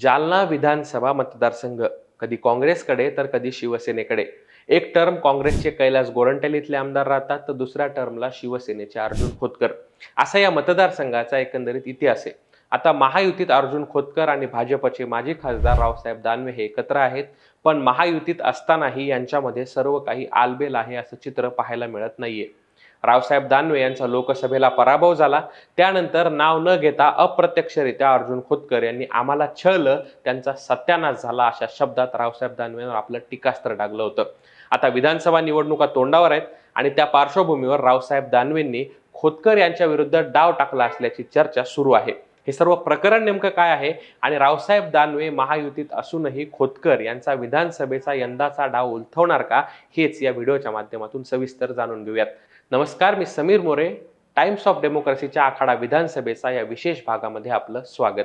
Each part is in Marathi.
जालना विधानसभा मतदारसंघ कधी काँग्रेसकडे तर कधी शिवसेनेकडे. एक टर्म काँग्रेसचे कैलास गोरंटेल इथले आमदार राहतात तर दुसऱ्या टर्मला शिवसेनेचे अर्जुन खोतकर. असा या मतदारसंघाचा एकंदरीत इतिहास आहे. आता महायुतीत अर्जुन खोतकर आणि भाजपचे माजी खासदार रावसाहेब दानवे हे एकत्र आहेत पण महायुतीत असतानाही यांच्यामध्ये सर्व काही आलबेल आहे असं चित्र पाहायला मिळत नाहीये. रावसाहेब दानवे यांचा लोकसभेला पराभव झाला. त्यानंतर नाव न घेता अप्रत्यक्षरित्या अर्जुन खोतकर यांनी आम्हाला छळलं. त्यांचा सत्यानाश झाला अशा शब्दात रावसाहेब दानवेंवर आपलं टीकास्त्र टाकलं होतं. आता विधानसभा निवडणुका तोंडावर आहेत आणि त्या पार्श्वभूमीवर रावसाहेब दानवेंनी खोतकर यांच्या विरुद्ध डाव टाकला असल्याची चर्चा सुरू आहे. हे सर्व प्रकरण नेमकं काय आहे? आणि रावसाहेब दानवे महायुतीत असूनही खोतकर यांचा विधानसभेचा यंदाचा डाव उलथवणार का? हेच या व्हिडिओच्या माध्यमातून सविस्तर जाणून घेऊयात. नमस्कार मी समीर मोरे टाइम्स ऑफ डेमोक्रेसीच्या आखाडा विधानसभेचा या विशेष भागामध्ये आपलं स्वागत.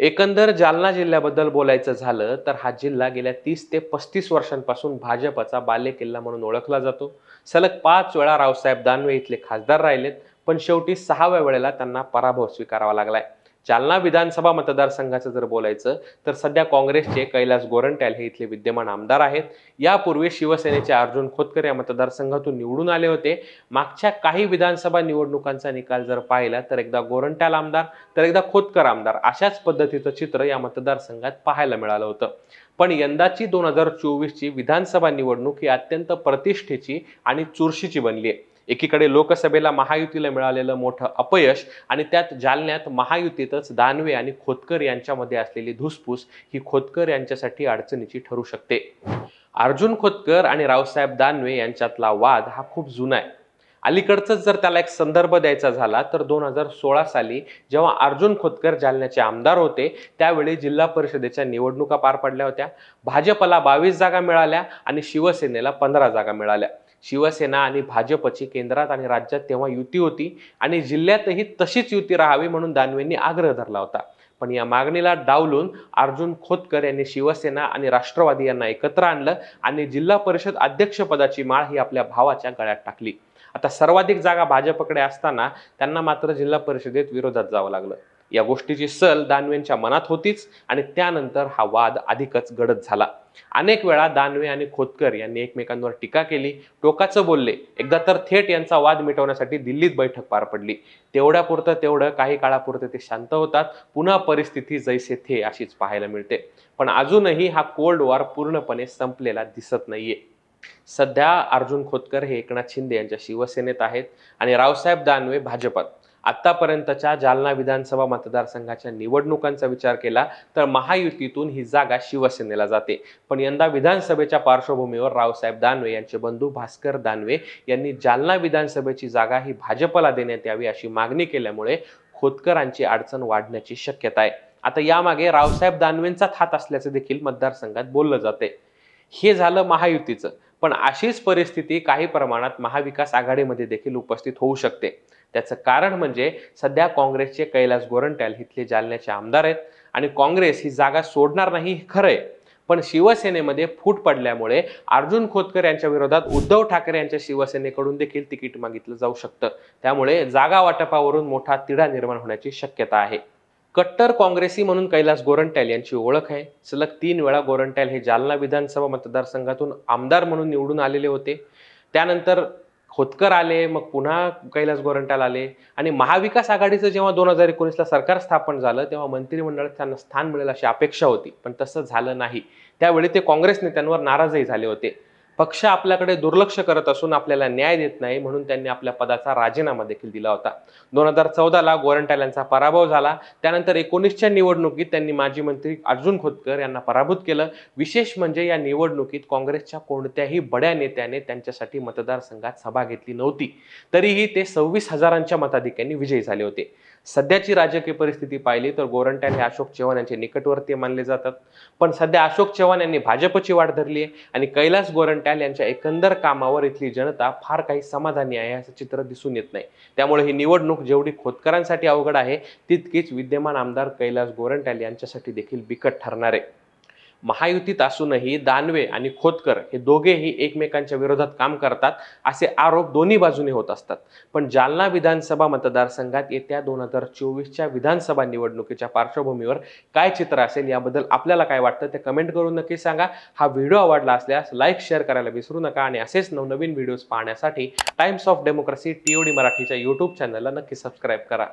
एकंदर जालना जिल्ह्याबद्दल बोलायचं झालं तर हा जिल्हा गेल्या तीस ते पस्तीस वर्षांपासून भाजपचा बालेकिल्ला म्हणून ओळखला जातो. सलग पाच वेळा रावसाहेब दानवे इथले खासदार राहिलेत पण शेवटी सहाव्या वेळेला त्यांना पराभव स्वीकारावा लागलाय. जालना विधानसभा मतदारसंघाचं जर बोलायचं तर सध्या काँग्रेसचे कैलास गोरंट्याल हे इथले विद्यमान आमदार आहेत. यापूर्वी शिवसेनेचे अर्जुन खोतकर या मतदारसंघातून निवडून आले होते. मागच्या काही विधानसभा निवडणुकांचा निकाल जर पाहिला तर एकदा गोरंट्याल आमदार तर एकदा खोतकर आमदार अशाच पद्धतीचं चित्र या मतदारसंघात पाहायला मिळालं होतं. पण यंदाची दोन हजार चोवीसची विधानसभा निवडणूक ही अत्यंत प्रतिष्ठेची आणि चुरशीची बनली आहे. एकीकडे लोकसभेला महायुतीला मिळालेलं मोठं अपयश आणि त्यात जालन्यात महायुतीतच दानवे आणि खोतकर यांच्यामध्ये असलेली धुसफूस ही खोतकर यांच्यासाठी अडचणीची ठरू शकते. अर्जुन खोतकर आणि रावसाहेब दानवे यांच्यातला वाद हा खूप जुना आहे. अलीकडचंच जर त्याला एक संदर्भ द्यायचा झाला तर दोन हजार सोळा साली जेव्हा अर्जुन खोतकर जालन्याचे आमदार होते त्यावेळी जिल्हा परिषदेच्या निवडणुका पार पडल्या होत्या. भाजपला बावीस जागा मिळाल्या आणि शिवसेनेला पंधरा जागा मिळाल्या. शिवसेना आणि भाजपची केंद्रात आणि राज्यात तेव्हा युती होती आणि जिल्ह्यातही तशीच युती राहावी म्हणून दानवेंनी आग्रह धरला होता. पण या मागणीला डावलून अर्जुन खोतकर यांनी शिवसेना आणि राष्ट्रवादी यांना एकत्र आणलं आणि जिल्हा परिषद अध्यक्षपदाची माळ ही आपल्या भावाच्या गळ्यात टाकली. आता सर्वाधिक जागा भाजपकडे असताना त्यांना मात्र जिल्हा परिषदेत विरोधात जावं लागलं. या गोष्टीची सल दानवेंच्या मनात होतीच आणि त्यानंतर हा वाद अधिकच गडद झाला. अनेक वेळा दानवे आणि खोतकर यांनी एकमेकांवर टीका केली टोकाचं बोलले. एकदा तर थेट यांचा वाद मिटवण्यासाठी दिल्लीत बैठक पार पडली. तेवढ्यापुरतं तेवढं काही काळापुरतं ते शांत होतात. पुन्हा परिस्थिती जैसे थे अशीच पाहायला मिळते. पण अजूनही हा कोल्ड वॉर पूर्णपणे संपलेला दिसत नाहीये. सध्या अर्जुन खोतकर हे एकनाथ शिंदे यांच्या शिवसेनेत आहेत आणि रावसाहेब दानवे भाजपात. आत्तापर्यंतच्या जालना विधानसभा मतदारसंघाच्या निवडणुकांचा विचार केला तर महायुतीतून ही जागा शिवसेनेला जाते. पण यंदा विधानसभेच्या पार्श्वभूमीवर रावसाहेब दानवे यांचे बंधू भास्कर दानवे यांनी जालना विधानसभेची जागा ही भाजपला देण्यात यावी अशी मागणी केल्यामुळे खोतकरांची अडचण वाढण्याची शक्यता आहे. आता यामागे रावसाहेब दानवेंचाच हात असल्याचं देखील मतदारसंघात बोललं जाते. हे झालं महायुतीचं. पण अशीच परिस्थिती काही प्रमाणात महाविकास आघाडीमध्ये देखील उपस्थित होऊ शकते. त्याचं कारण म्हणजे सध्या काँग्रेसचे कैलास गोरंट्याल इथले जालन्याचे आमदार आहेत आणि काँग्रेस ही जागा सोडणार नाही हे खरंय. पण शिवसेनेमध्ये फूट पडल्यामुळे अर्जुन खोतकर यांच्या विरोधात उद्धव ठाकरे यांच्या शिवसेनेकडून देखील तिकीट मागितलं जाऊ शकतं. त्यामुळे जागा वाटपावरून मोठा तिढा निर्माण होण्याची शक्यता आहे. कट्टर काँग्रेसी म्हणून कैलास गोरंट्याल यांची ओळख आहे. सलग तीन वेळा गोरंट्याल हे जालना विधानसभा मतदारसंघातून आमदार म्हणून निवडून आलेले होते. त्यानंतर खोतकर आले मग पुन्हा कैलास गोरंट्याल आले आणि महाविकास आघाडीचं जेव्हा दोन हजार एकोणीसला सरकार स्थापन झालं तेव्हा मंत्रिमंडळात त्यांना स्थान मिळेल अशी अपेक्षा होती. पण तसं झालं नाही. त्यावेळी ते काँग्रेस नेत्यांवर नाराजही झाले होते. पक्ष आपल्याकडे दुर्लक्ष करत असून आपल्याला न्याय देत नाही म्हणून त्यांनी आपल्या पदाचा राजीनामा देखील दिला होता. दोन हजार चौदाला गोरंट्याल यांचा पराभव झाला. त्यानंतर एकोणीसच्या निवडणुकीत त्यांनी माजी मंत्री अर्जुन खोतकर यांना पराभूत केलं. विशेष म्हणजे या निवडणुकीत काँग्रेसच्या कोणत्याही बड्या नेत्याने त्यांच्यासाठी मतदारसंघात सभा घेतली नव्हती. तरीही ते सव्वीस हजारांच्या मताधिक्यांनी विजयी झाले होते. सध्याची राजकीय परिस्थिती पाहिली तर गोरंट्यान हे अशोक चव्हाण यांचे निकटवर्तीय मानले जातात. पण सध्या अशोक चव्हाण यांनी भाजपची वाट धरली आहे आणि कैलास गोरंट्याल यांच्या एकंदर कामावर इथली जनता फार काही समाधानी आहे असं चित्र दिसून येत नाही. त्यामुळे ही निवडणूक जेवढी खोतकरांसाठी अवघड आहे तितकीच विद्यमान आमदार कैलास गोरंट्याल यांच्यासाठी देखील बिकट ठरणार आहे. महायुतीत असूनही दानवे आणि खोतकर हे दोघेही एकमेकांच्या विरोधात काम करतात असे आरोप दोन्ही बाजूने होत असतात. पण जालना विधानसभा मतदारसंघात येत्या दोन हजार चोवीसच्या विधानसभा निवडणुकीच्या पार्श्वभूमीवर काय चित्र असेल याबद्दल आपल्याला काय वाटतं ते कमेंट करून नक्की सांगा. हा व्हिडिओ आवडला असल्यास लाईक शेअर करायला विसरू नका आणि असेच नवनवीन व्हिडिओज पाहण्यासाठी टाइम्स ऑफ डेमोक्रेसी टीओडी मराठीच्या युट्यूब चॅनलला नक्की सबस्क्राईब करा.